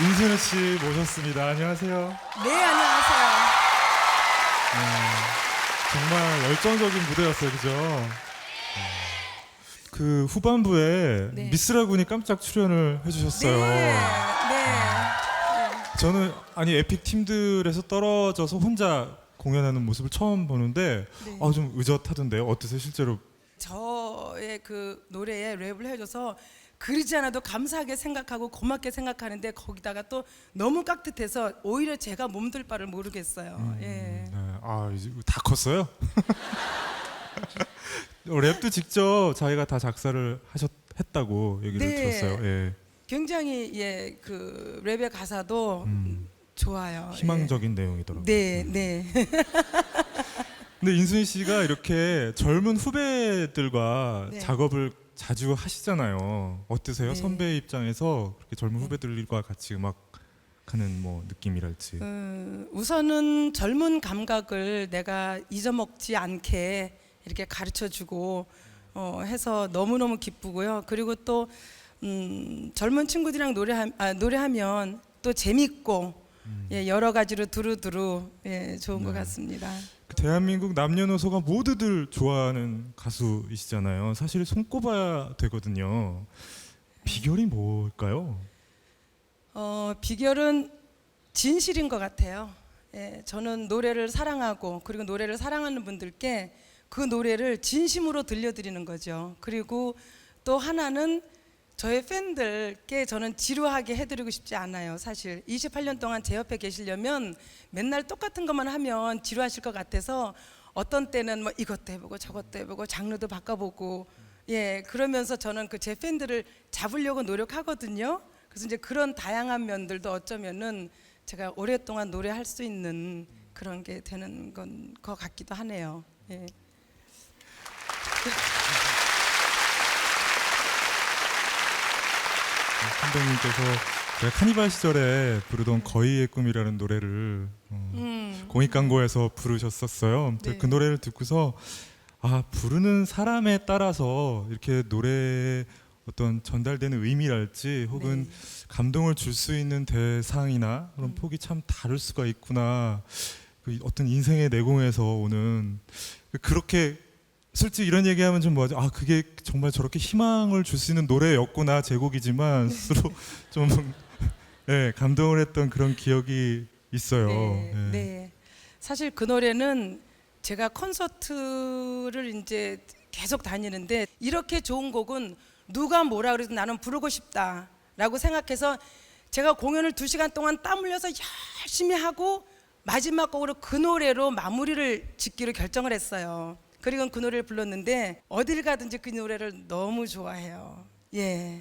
인순우 씨 모셨습니다. 안녕하세요. 네, 안녕하세요. 정말 열정적인 무대였어요, 그죠? 그 후반부에 네. 미스라군이 깜짝 출연을 해주셨어요. 네, 네. 저는 아니 에픽 팀들에서 떨어져서 혼자 공연하는 모습을 처음 보는데 네. 아, 좀 의젓하던데요. 어떠세요, 실제로? 저의 그 노래에 랩을 해줘서 그러지 않아도 감사하게 생각하고 고맙게 생각하는데 거기다가 또 너무 깍듯해서 오히려 제가 몸둘 바를 모르겠어요. 예. 네, 아 이제 다 컸어요. 어, 랩도 직접 자기가 다 작사를 하셨 했다고 얘기를 네. 들었어요. 예. 굉장히 예, 그 랩의 가사도 음, 좋아요. 희망적인 내용이더라고요. 예. 네, 네. 근데 인순이 씨가 이렇게 젊은 후배들과 네. 작업을 자주 하시잖아요. 어떠세요? 네. 선배 입장에서 그렇게 젊은 후배들과 같이 음악 하는 뭐 느낌이랄지. 음, 우선은 젊은 감각을 내가 잊어먹지 않게 이렇게 가르쳐 주고 어, 해서 너무너무 기쁘고요. 그리고 또 음, 젊은 친구들이랑 노래하, 아, 노래하면 또 재밌고 예, 여러 가지로 두루두루 예, 좋은 것 네. 같습니다. 그 대한민국 남녀노소가 모두들 좋아하는 가수이시잖아요. 사실 손꼽아야 되거든요. 비결이 뭘까요? 어, 비결은 진실인 것 같아요. 예, 저는 노래를 사랑하고 그리고 노래를 사랑하는 분들께 그 노래를 진심으로 들려드리는 거죠. 그리고 또 하나는 저의 팬들께 저는 지루하게 해드리고 싶지 않아요. 사실 28년 동안 제 옆에 계시려면 맨날 똑같은 것만 하면 지루하실 것 같아서 어떤 때는 뭐 이것도 해보고 저것도 해보고 장르도 바꿔보고 예 그러면서 저는 그 제 팬들을 잡으려고 노력하거든요. 그래서 이제 그런 다양한 면들도 어쩌면은 제가 오랫동안 노래할 수 있는 그런 게 되는 건 것 같기도 하네요. 예. 선배님께서 제가 카니발 시절에 부르던 거의의 꿈이라는 노래를 어, 음, 공익 광고에서 부르셨었어요. 네. 그 노래를 듣고서 아 부르는 사람에 따라서 이렇게 노래에 어떤 전달되는 의미랄지 혹은 네. 감동을 줄 수 있는 대상이나 음. 그런 폭이 참 다를 수가 있구나. 그 어떤 인생의 내공에서 오는 그렇게 솔직히 이런 얘기하면 좀 뭐하죠? 아 그게 정말 저렇게 희망을 줄 수 있는 노래였구나 제곡이지만 스스로 좀 예, 감동을 했던 그런 기억이 있어요. 네, 예. 네. 사실 그 노래는 제가 콘서트를 이제 계속 다니는데 이렇게 좋은 곡은 누가 뭐라 그래도 나는 부르고 싶다라고 생각해서 제가 공연을 두 시간 동안 땀 흘려서 열심히 하고 마지막 곡으로 그 노래로 마무리를 짓기로 결정을 했어요. 그리고 그 노래를 불렀는데 어딜 가든지 그 노래를 너무 좋아해요. 예.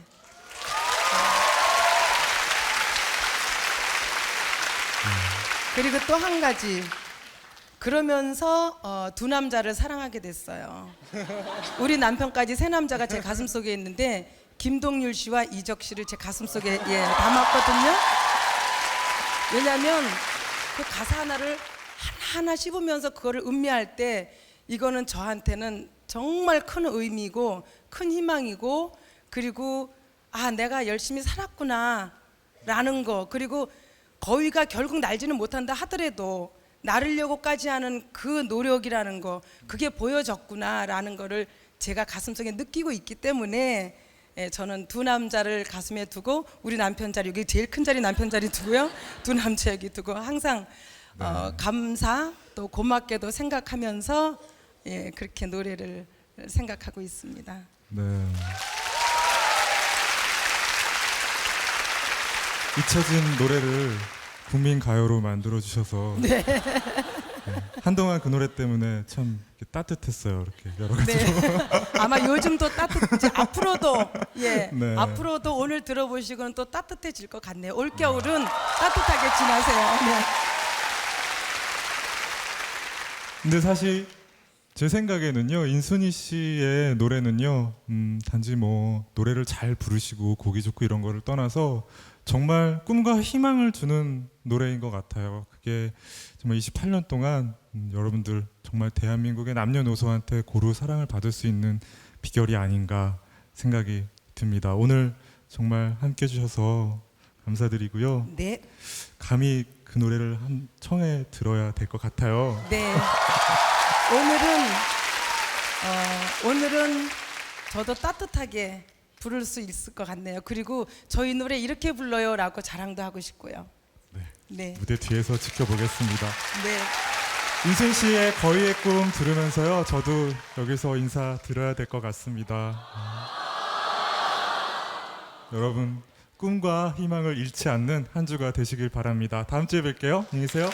그리고 또 한 가지 그러면서 어, 두 남자를 사랑하게 됐어요. 우리 남편까지 세 남자가 제 가슴 속에 있는데 김동률 씨와 이적 씨를 제 가슴 속에 예, 담았거든요. 왜냐하면 그 가사 하나를 하나 씹으면서 그거를 음미할 때 이거는 저한테는 정말 큰 의미고 큰 희망이고 그리고 아 내가 열심히 살았구나라는 거. 그리고 거위가 결국 날지는 못한다 하더라도 나르려고까지 하는 그 노력이라는 거 그게 보여졌구나라는 거를 제가 가슴속에 느끼고 있기 때문에 예, 저는 두 남자를 가슴에 두고 우리 남편 자리 여기 제일 큰 자리 남편 자리 두고요. 두 남자 여기 두고 항상 어, 감사 또 고맙게도 생각하면서 예, 그렇게 노래를 생각하고 있습니다. 네. 잊혀진 노래를 국민 가요로 만들어 주셔서 네. 한동안 그 노래 때문에 참 이렇게 따뜻했어요. 이렇게 여러 가지. 네. 아마 요즘도 따뜻 앞으로도 예 네. 앞으로도 오늘 들어보시고는 또 따뜻해질 것 같네요. 올 겨울은 따뜻하게 지나세요. 네. 근데 사실 제 생각에는요 인순이 씨의 노래는요 음, 단지 뭐 노래를 잘 부르시고 곡이 좋고 이런 거를 떠나서 정말 꿈과 희망을 주는 노래인 것 같아요. 그게 정말 28년 동안 음, 여러분들 정말 대한민국의 남녀노소한테 고루 사랑을 받을 수 있는 비결이 아닌가 생각이 듭니다. 오늘 정말 함께 해주셔서 감사드리고요. 네, 감히 그 노래를 한 청해 들어야 될 것 같아요. 네. 오늘은 어, 오늘은 저도 따뜻하게 부를 수 있을 것 같네요. 그리고 저희 노래 이렇게 불러요라고 자랑도 하고 싶고요. 네. 네, 무대 뒤에서 지켜보겠습니다. 네. 인순 씨의 거위의 꿈 들으면서요. 저도 여기서 인사 드려야 될 것 같습니다. 여러분 꿈과 희망을 잃지 않는 한 주가 되시길 바랍니다. 다음 주에 뵐게요. 안녕히 계세요.